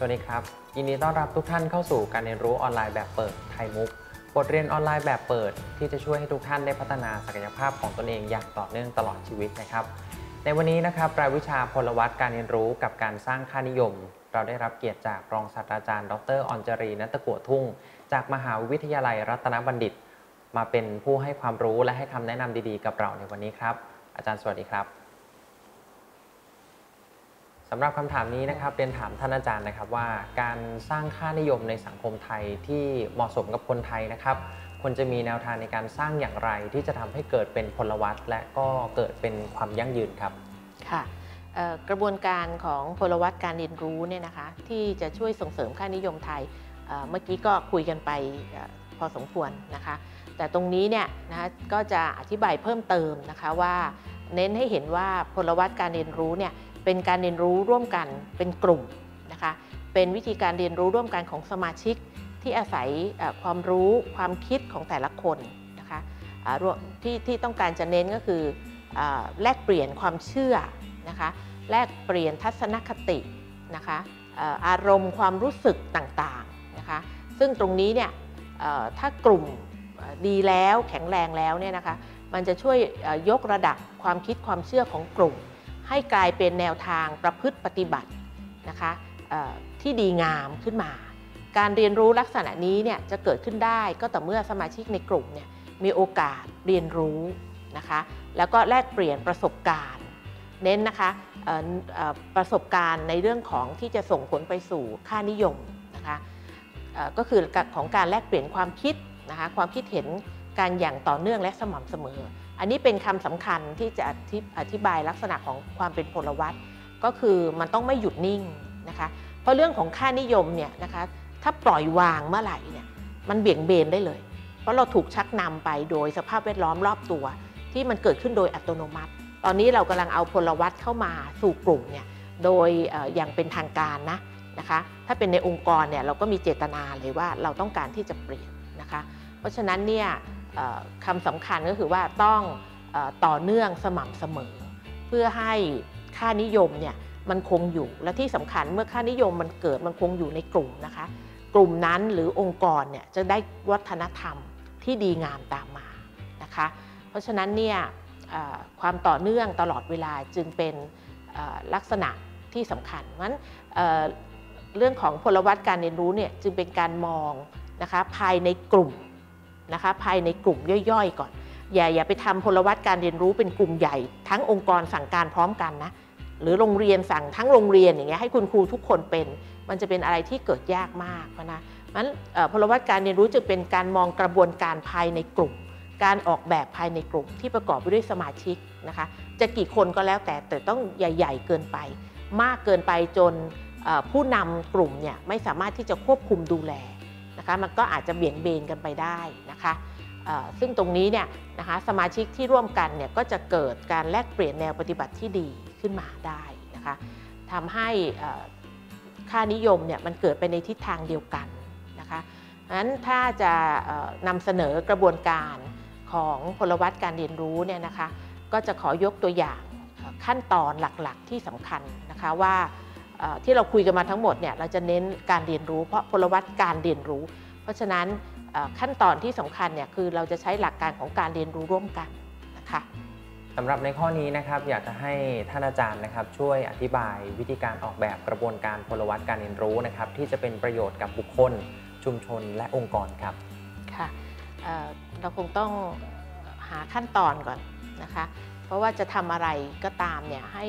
สวัสดีครับ ยินดีต้อนรับทุกท่านเข้าสู่การเรียนรู้ออนไลน์แบบเปิดไทยมุก บทเรียนออนไลน์แบบเปิด ที่จะช่วยให้ทุกท่านได้พัฒนาศักยภาพของตนเองอย่างต่อเนื่องตลอดชีวิตนะครับ ในวันนี้นะครับรายวิชาพลวัตการเรียนรู้กับการสร้างค่านิยม เราได้รับเกียรติจากรองศาสตราจารย์ ดรออนจรีนัตตะกัวทุ่ง จากมหาวิทยาลัยรัตนบัณฑิต มาเป็นผู้ให้ความรู้และให้คำแนะนำดีๆ กับเราในวันนี้ครับ อาจารย์สวัสดีครับ สำหรับคำถามนี้นะครับเรียนถามท่านอาจารย์นะครับว่าการสร้างค่านิยมในสังคมไทยที่เหมาะสมกับคนไทยนะครับควรจะมีแนวทางในการสร้างอย่างไรที่จะทำให้เกิดเป็นพลวัตและก็เกิดเป็นความยั่งยืนครับค่ะกระบวนการของพลวัตการเรียนรู้เนี่ยนะคะที่จะช่วยส่งเสริมค่านิยมไทยเมื่อกี้ก็คุยกันไปอพอสมควรนะคะ แต่ตรงนี้เนี่ยนะคะก็จะอธิบายเพิ่มเติมนะคะว่า เน้นให้เห็นว่าพลวัตการเรียนรู้เนี่ย เป็นการเรียนรู้ร่วมกันเป็นกลุ่มนะคะเป็นวิธีการเรียนรู้ร่วมกันของสมาชิกที่อาศัยความรู้ความคิดของแต่ละคนนะคะที่ที่ต้องการจะเน้นก็คืออแลกเปลี่ยนความเชื่อนะคะแลกเปลี่ยนทัศนคตินะคะอารมณ์ความรู้สึกต่างๆนะคะซึ่งตรงนี้เนี่ยถ้ากลุ่มดีแล้วแข็งแรงแล้วเนี่ยนะคะมันจะช่วยยกระดับความคิดความเชื่อของกลุ่ม ให้กลายเป็นแนวทางประพฤติปฏิบัตินะคะที่ดีงามขึ้นมา การเรียนรู้ลักษณะนี้เนี่ยจะเกิดขึ้นได้ก็ต่อเมื่อสมาชิกในกลุ่มเนี่ยมีโอกาสเรียนรู้นะคะแล้วก็แลกเปลี่ยนประสบการณ์ เน้นนะคะประสบการณ์ในเรื่องของที่จะส่งผลไปสู่ค่านิยมนะคะก็คือของการแลกเปลี่ยนความคิดนะคะความคิดเห็นการอย่างต่อเนื่องและสม่ำเสมอ อันนี้เป็นคำสำคัญที่จะอธิบายลักษณะของความเป็นพลวัตก็คือมันต้องไม่หยุดนิ่งนะคะ เพราะเรื่องของค่านิยมเนี่ยนะคะถ้าปล่อยวางเมื่อไหร่เนี่ยมันเบี่ยงเบนได้เลย เพราะเราถูกชักนำไปโดยสภาพแวดล้อมรอบตัว ที่มันเกิดขึ้นโดยอัตโนมัติ ตอนนี้เรากำลังเอาพลวัตเข้ามาสู่กลุ่มเนี่ยโดยอย่างเป็นทางการนะนะคะถ้าเป็นในองค์กรเนี่ยเราก็มีเจตนาเลยว่าเราต้องการที่จะเปลี่ยนนะคะ เพราะฉะนั้นเนี่ย คำสำคัญก็คือว่าต้องต่อเนื่องสม่ำเสมอ เพื่อให้ค่านิยมเนี่ยมันคงอยู่และที่สำคัญเมื่อค่านิยมมันเกิดมันคงอยู่ในกลุ่มนะคะ กลุ่มนั้นหรือองค์กรเนี่ยจะได้วัฒนธรรมที่ดีงามตามมานะคะ เพราะฉะนั้นเนี่ยความต่อเนื่องตลอดเวลาจึงเป็นลักษณะที่สำคัญเพราะฉะนั้นเรื่องของพลวัตการเรียนรู้เนี่ยจึงเป็นการมองนะคะภายในกลุ่ม นะคะภายในกลุ่มย่อยๆ ก่อน อย่าอย่าไปทำพลวัตการเรียนรู้เป็นกลุ่มใหญ่ ทั้งองค์กรสั่งการพร้อมกันนะหรือโรงเรียนสั่งทั้งโรงเรียนอย่างเงี้ยให้คุณครูทุกคนเป็น มันจะเป็นอะไรที่เกิดยากมากนะนั้นพลวัตการเรียนรู้จะเป็นการมองกระบวนการภายในกลุ่ม การออกแบบภายในกลุ่มที่ประกอบไปด้วยสมาชิกนะคะ จะกี่คนก็แล้วแต่แต่ต้องใหญ่ ๆ เกินไป มากเกินไปจนผู้นำกลุ่มเนี่ยไม่สามารถที่จะควบคุมดูแล นะคะมันก็อาจจะเบี่ยงเบนกันไปได้นะคะซึ่งตรงนี้เนี่ยนะคะสมาชิกที่ร่วมกันเนี่ยก็จะเกิดการแลกเปลี่ยนแนวปฏิบัติที่ดีขึ้นมาได้นะคะทำให้ค่านิยมเนี่ยมันเกิดไปในทิศทางเดียวกันนะคะเพราะฉะนั้นถ้าจะนำเสนอกระบวนการของพลวัตการเรียนรู้เนี่ยนะคะก็จะขอยกตัวอย่างขั้นตอนหลักๆที่สำคัญนะคะว่า ที่เราคุยกันมาทั้งหมดเนี่ยเราจะเน้นการเรียนรู้ เพราะพลวัตการเรียนรู้ เพราะฉะนั้นเอ่อขั้นตอนที่สำคัญเนี่ยคือเราจะใช้หลักการของการเรียนรู้ร่วมกันนะคะสำหรับในข้อนี้นะครับอยากจะให้ท่านอาจารย์นะครับ ช่วยอธิบายวิธีการออกแบบกระบวนการพลวัตการเรียนรู้นะครับ ที่จะเป็นประโยชน์กับบุคคล ชุมชนและองค์กรครับค่ะเอ่อเราคงต้องหาขั้นตอนก่อนนะคะ เพราะว่าจะทำอะไรก็ตามเนี่ยให้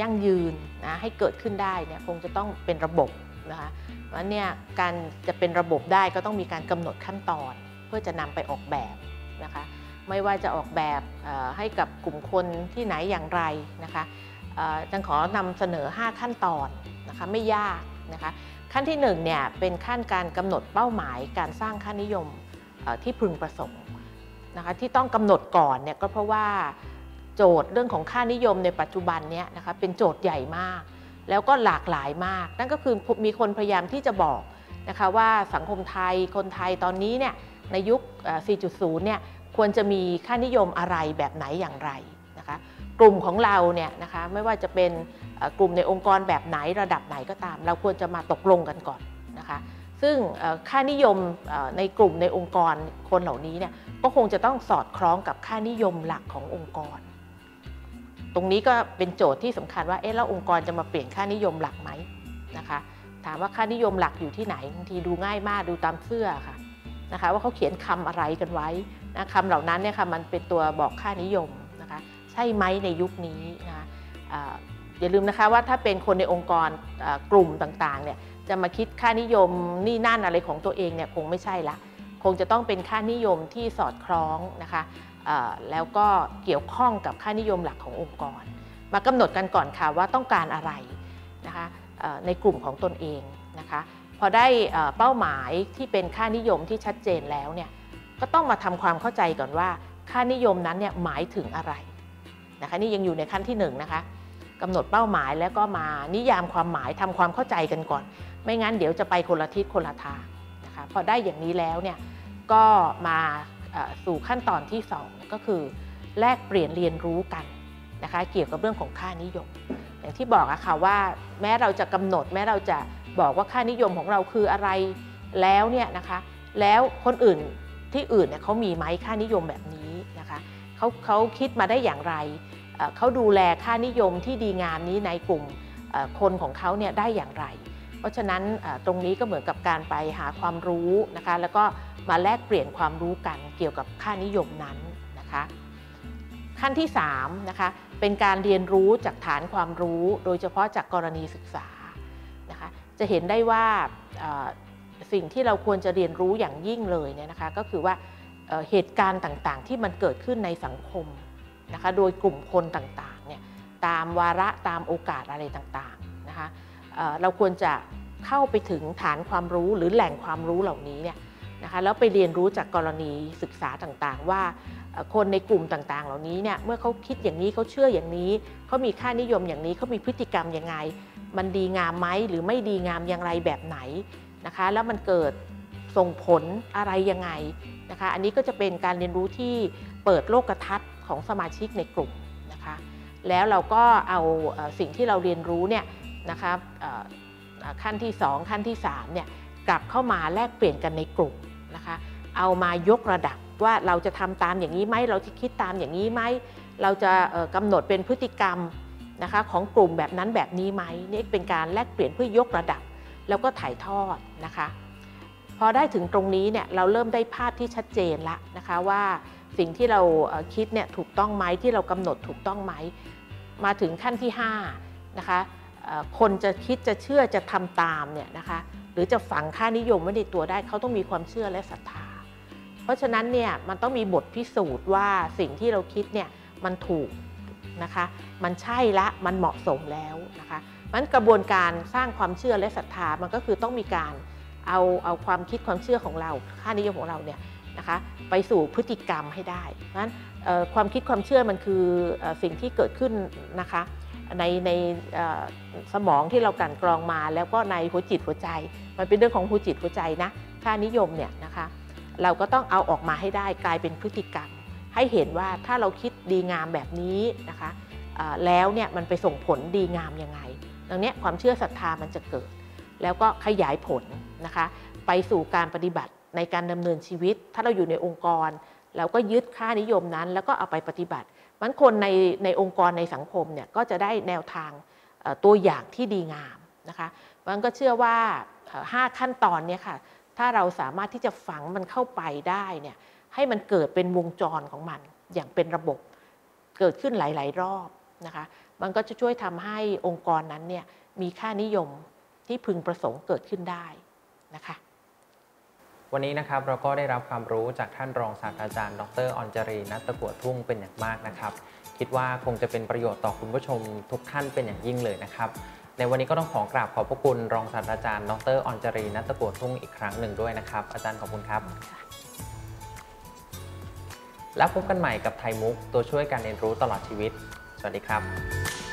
ยั่งยืนนะให้เกิดขึ้นได้เนี่ยคงจะต้องเป็นระบบนะคะเพราะฉะนั้นเนี่ยการจะเป็นระบบได้ก็ต้องมีการกำหนดขั้นตอน เพื่อจะนำไปออกแบบนะคะไม่ว่าจะออกแบบให้กับกลุ่มคนที่ไหนอย่างไรนะคะจังขอนำเสนอ 5 ขั้นตอนนะคะไม่ยากนะคะขั้นที่1เนี่ยเป็นขั้นการกำหนดเป้าหมายการสร้างค่านิยมที่พึงประสงค์ นะคะที่ต้องกำหนดก่อนเนี่ยก็เพราะว่าโจทย์เรื่องของค่านิยมในปัจจุบันเนี่ยนะคะเป็นโจทย์ใหญ่มาก แล้วก็หลากหลายมาก นั่นก็คือมีคนพยายามที่จะบอกนะคะว่าสังคมไทยคนไทยตอนนี้เนี่ยในยุค 4.0 เนี่ยควรจะมีค่านิยมอะไรแบบไหนอย่างไรนะคะกลุ่มของเราเนี่ยนะคะไม่ว่าจะเป็นกลุ่มในองค์กรแบบไหนระดับไหนก็ตาม เราควรจะมาตกลงกันก่อนนะคะ ซึ่งค่านิยมในกลุ่มในองค์กรคนเหล่านี้เนี่ยก็คงจะต้องสอดคล้องกับค่านิยมหลักขององค์กร ตรงนี้ก็เป็นโจทย์ที่สำคัญว่าเอ๊ะแล้วองค์กรจะมาเปลี่ยนค่านิยมหลักไหมนะคะถามว่าค่านิยมหลักอยู่ที่ไหนบางทีดูง่ายมากดูตามเสื้อค่ะนะคะว่าเขาเขียนคำอะไรกันไว้นะคำเหล่านั้นเนี่ยค่ะมันเป็นตัวบอกค่านิยมนะคะใช่ไหมในยุคนี้นะคะ อย่าลืมนะคะว่าถ้าเป็นคนในองค์กรกลุ่มต่างๆเนี่ยจะมาคิดค่านิยมนี่นั่นอะไรของตัวเองเนี่ยคงไม่ใช่ละ คงจะต้องเป็นค่านิยมที่สอดคล้องนะคะแล้วก็เกี่ยวข้องกับค่านิยมหลักขององค์กร มากำหนดกันก่อนค่ะว่าต้องการอะไรนะคะในกลุ่มของตนเองนะคะพอได้เอ่อเป้าหมายที่เป็นค่านิยมที่ชัดเจนแล้วเนี่ยก็ต้องมาทำความเข้าใจก่อนว่า ค่านิยมนั้นเนี่ยหมายถึงอะไรนะคะนี่ยังอยู่ในขั้นที่หนึ่งนะคะ กำหนดเป้าหมายแล้วก็มานิยามความหมายทำความเข้าใจกันก่อน ไม่งั้นเดี๋ยวจะไปคนละทิศคนละทางนะคะพอได้อย่างนี้แล้วเนี่ยก็มาสู่ขั้นตอนที่สองก็คือ แลกเปลี่ยนเรียนรู้กันนะคะเกี่ยวกับเรื่องของค่านิยม อย่างที่บอกอะค่ะว่าแม้เราจะกำหนด แม้เราจะบอกว่าค่านิยมของเราคืออะไรแล้วเนี่ยนะคะแล้วคนอื่นที่อื่นเนี่ยเขามีไหมค่านิยมแบบนี้นะคะเขาเขาคิดมาได้อย่างไร เขาดูแลค่านิยมที่ดีงามนี้ในกลุ่มคนของเขาเนี่ยได้อย่างไร เพราะฉะนั้นตรงนี้ก็เหมือนกับการไปหาความรู้นะคะแล้วก็มาแลกเปลี่ยนความรู้กันเกี่ยวกับค่านิยมนั้นนะคะขั้นที่3นะคะเป็นการเรียนรู้จากฐานความรู้ โดยเฉพาะจากกรณีศึกษานะคะจะเห็นได้ว่าสิ่งที่เราควรจะเรียนรู้อย่างยิ่งเลยเนี่ยนะคะก็คือว่าเหตุการณ์ต่างๆ ที่มันเกิดขึ้นในสังคม นะคะโดยกลุ่มคนต่างๆเนี่ยตามวาระตามโอกาสอะไรต่างๆนะคะเเราควรจะเข้าไปถึงฐานความรู้หรือแหล่งความรู้เหล่านี้เนี่ยนะคะแล้วไปเรียนรู้จากกรณีศึกษาต่างๆ ว่าคนในกลุ่มต่างๆ เหล่านี้เนี่ยเมื่อเขาคิดอย่างนี้เขาเชื่ออย่างนี้เขามีค่านิยมอย่างนี้เขามีพฤติกรรมยังไง มันดีงามไหมหรือไม่ดีงามอย่างไรแบบไหนนะคะแล้วมันเกิดส่งผลอะไรยังไงนะคะอันนี้ก็จะเป็นการเรียนรู้ที่เปิดโลกทัศน์ ของสมาชิกในกลุ่มนะคะแล้วเราก็เอาสิ่งที่เราเรียนรู้เนี่ยนะคะขั้นที่ 2 ขั้นที่3เนี่ยกลับเข้ามาแลกเปลี่ยนกันในกลุ่มนะคะเอามายกระดับว่าเราจะทำตามอย่างนี้ไหมเราจะคิดตามอย่างนี้ไหมเราจะเอ่อกำหนดเป็นพฤติกรรมนะคะของกลุ่มแบบนั้นแบบนี้ไหมนี่เป็นการแลกเปลี่ยนเพื่อยกระดับ แล้วก็ถ่ายทอดนะคะ พอได้ถึงตรงนี้เนี่ยเราเริ่มได้ภาพที่ชัดเจนละนะคะว่า สิ่งที่เราคิดเนี่ยถูกต้องไหมที่เรากำหนดถูกต้องไหมมาถึงขั้นที่5นะคะคนจะคิดจะเชื่อจะทำตามเนี่ยนะคะหรือจะฝังค่านิยมไว้ในตัวได้เขาต้องมีความเชื่อและศรัทธา เพราะฉะนั้นเนี่ยมันต้องมีบทพิสูจน์ว่าสิ่งที่เราคิดเนี่ยมันถูกนะคะมันใช่ละมันเหมาะสมแล้วนะคะมันกระบวนการสร้างความเชื่อและศรัทธามันก็คือต้องมีการเอาเอาความคิดความเชื่อของเรา ค่านิยมของเราเนี่ย นะคะไปสู่พฤติกรรมให้ได้ เพราะฉะนั้นความคิดความเชื่อมันคือสิ่งที่เกิดขึ้นนะคะในในสมองที่เรากันกรองมาแล้วก็ในหัวจิตหัวใจ มันเป็นเรื่องของหัวจิตหัวใจนะค่านิยมเนี่ยนะคะเราก็ต้องเอาออกมาให้ได้กลายเป็นพฤติกรรม ให้เห็นว่าถ้าเราคิดดีงามแบบนี้นะคะแล้วเนี่ยมันไปส่งผลดีงามยังไง ดังนี้ความเชื่อศรัทธามันจะเกิด แล้วก็ขยายผลนะคะไปสู่การปฏิบัติ ในการดำเนินชีวิต ถ้าเราอยู่ในองค์กร เราก็ยึดค่านิยมนั้น แล้วก็เอาไปปฏิบัติมันคนในในองค์กรในสังคมเนี่ยก็จะได้แนวทางตัวอย่างที่ดีงามนะคะมันก็เชื่อว่าเอ่อห้าขั้นตอนเนี่ยค่ะถ้าเราสามารถที่จะฝังมันเข้าไปได้เนี่ยให้มันเกิดเป็นวงจรของมันอย่างเป็นระบบเกิดขึ้นหลาย ๆ รอบนะคะมันก็จะช่วยทำให้องค์กรนั้นเนี่ยมีค่านิยมที่พึงประสงค์เกิดขึ้นได้นะคะ วันนี้นะครับเราก็ได้รับความรู้จากท่านรองศาสตราจารย์ ดรออนจรีนัตตะกัวทุ่งเป็นอย่างมากนะครับ คิดว่าคงจะเป็นประโยชน์ต่อคุณผู้ชมทุกท่านเป็นอย่างยิ่งเลยนะครับ ในวันนี้ก็ต้องขอกราบขอบพระคุณรองศาสตราจารย์ ดรออนจรีนัตตะกัวทุ่งอีกครั้งหนึ่งด้วยนะครับ อาจารย์ขอบคุณครับ แล้วพบกันใหม่กับไทยมุกตัวช่วยการเรียนรู้ตลอดชีวิต สวัสดีครับ